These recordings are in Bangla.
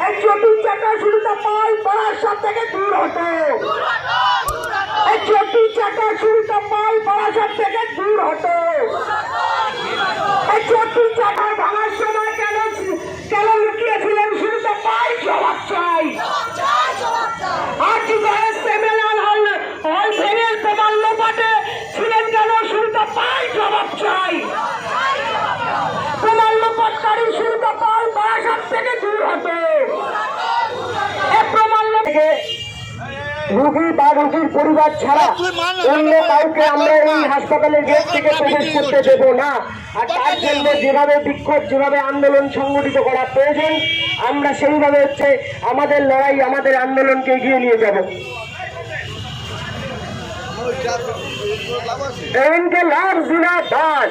এই চটুর চাকা শুরুটা পাল বারাসাত থেকে দূর হতো এই চটুর চাকা শুরুটা রুগী বা রুগীর পরিবার ছাড়া অন্য কাউকে আমরা এই হাসপাতালের গেট থেকে প্রবেশ করতে দেব না। আর তার জন্য যেভাবে বিক্ষোভ যেভাবে আন্দোলন সংগঠিত করা প্রয়োজন আমরা সেইভাবে হচ্ছে আমাদের লড়াই আমাদের আন্দোলনকে এগিয়ে নিয়ে যাব। এনকে লাভ জিনা দাস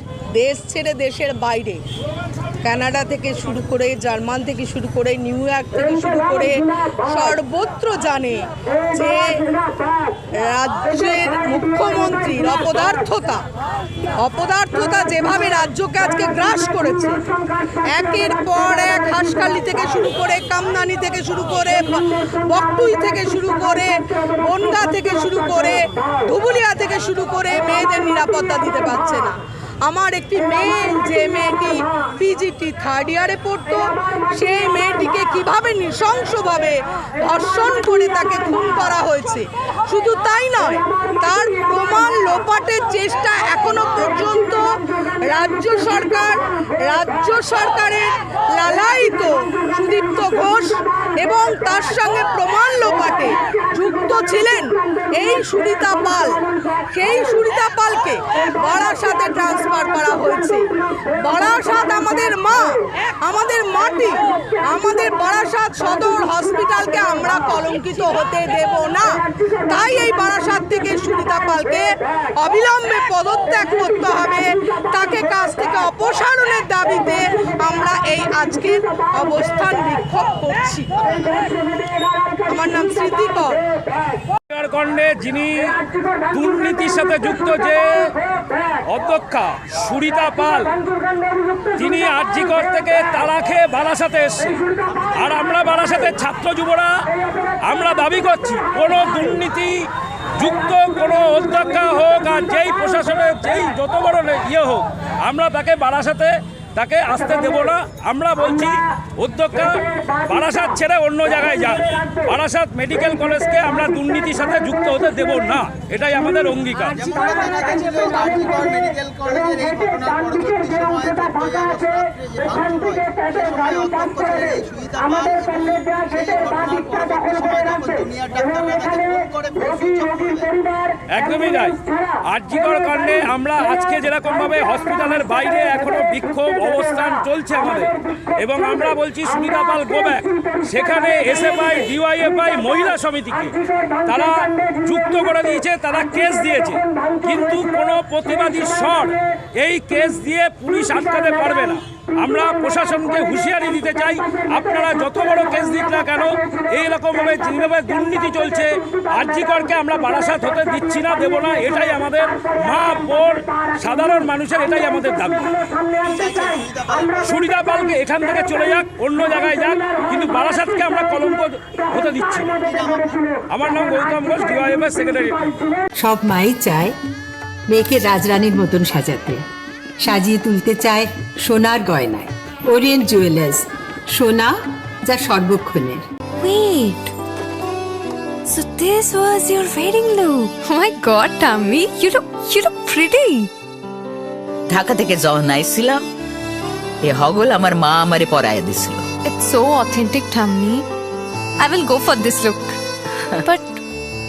দেশ ছেড়ে দেশের বাইরে। কানাডা থেকে শুরু করে জার্মান থেকে শুরু করে নিউ ইয়র্ক থেকে শুরু করে সর্বত্র জানে যে রাজ্যের মুখ্যমন্ত্রীর অপদার্থতা অপদার্থতা যেভাবে রাজ্যকে আজকে গ্রাস করেছে, একের পর এক হাঁসখালি থেকে শুরু করে কামনানি থেকে শুরু করে বকটুই থেকে শুরু করে বনগা থেকে শুরু করে ধুবুলিয়া থেকে শুরু করে মেয়েদের নিরাপত্তা দিতে পারছে না। আমার একটি মেয়ে, যে মেয়েটি পিজিটি থার্ড ইয়ারে পড়তো, সেই মেয়েটিকে কীভাবে নৃশংসভাবে ধর্ষণ করে তাকে খুন করা হয়েছে? শুধু তাই নয়, তার প্রমাণ লোপাটের চেষ্টা এখনও পর্যন্ত রাজ্য সরকার, রাজ্য সরকারের লালায়িত সুদীপ্ত ঘোষ এবং তার সঙ্গে প্রমাণ এই সুরিতা পাল, সেই সুরিতা পালকে বারাসাতে ট্রান্সফার করা হয়েছে। বারাসাত আমাদের মা, আমাদের মাটি, আমাদের বারাসাত সদর হসপিটালকে আমরা কলঙ্কিত হতে দেব না। তাই এই বারাসাত থেকে সুনিতা পালকে অবিলম্বে পদত্যাগ করতে হবে। তাকে কাজ থেকে অপসারণের দাবিতে আমরা এই আজকের অবস্থান বিক্ষোভ করছি। আমার নাম স্মৃতিকর। ঝাড়খণ্ডে যিনি দুর্নীতির সাথে যুক্ত যে অধ্যক্ষা সুরিতা পাল, তিনি আরজিকর থেকে তালা খেয়ে বারাসাতে এসছে আর আমরা বারাসাতের ছাত্র যুবরা, আমরা দাবি করছি, কোনো দুর্নীতি যুক্ত কোনো অধ্যক্ষা হোক আর যেই প্রশাসনের, যেই যত বড় ইয়ে হোক, আমরা তাকে বারাসাতে তাকে আসতে দেব না। আমরা বলছি অধ্যক্ষা বারাসাত ছেড়ে অন্য জায়গায় যান। বারাসাত মেডিকেল কলেজকে আমরা দুর্নীতির সাথে যুক্ত হতে দেব না। এটাই আমাদের অঙ্গীকার। একদমই তাই। আরজিকর কাণ্ডে আমরা আজকে যেরকমভাবে হসপিটালের বাইরে এখনও বিক্ষোভ অবস্থান চলছে আমাদের। এবং আমরা বলছি সুনিতা পাল গোব্যাক সেখানে এসএফআই ডিওয়াইএফআই মহিলা সমিতিকে তারা যুক্ত করে দিয়েছে তারা কেস দিয়েছে। কিন্তু কোনো প্রতিবাদী স্বর এই কেস দিয়ে পুলিশ আটকাতে পারবে না। আমরা প্রশাসনকে হুঁশিয়ারি দিতে চাই, আপনারা যত বড় কেস দিক না কেন, এইরকমভাবে যেভাবে দুর্নীতি চলছে আর্যিকরকে আমরা বারাসাত হতে দিচ্ছি না, দেবো না, এটাই আমাদের মা বোর সাধারণ মানুষের, এটাই আমাদের দাবি। সুবিধা পালকে এখান থেকে চলে যাক, অন্য জায়গায় যাক, কিন্তু বারাসাতকে আমরা কলঙ্ক হতে দিচ্ছি আমার নাম গৌতম ঘোষ ডিওয়াইএফএস সেক্রেটারি সব মাই চায় মেয়েকে রাজরানীর মতন সাজাতে। সাজিয়ে তুলতে চায় সোনার গয়নায় ওরিয়েন্ট জুয়েলার্স সোনা যা সর্বক্ষণের Wait. So this was your wedding look. Oh my god, Tammy, you look you look pretty. Dhaka থেকে যখন আইছিলাম এ হগল আমার মা আমারে পরায় দিছিল It's so authentic, Tammy. I will go for this look. but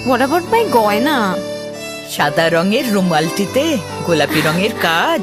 what about my goina? সাদা রঙের রুমালটিতে গোলাপি রঙের কাজ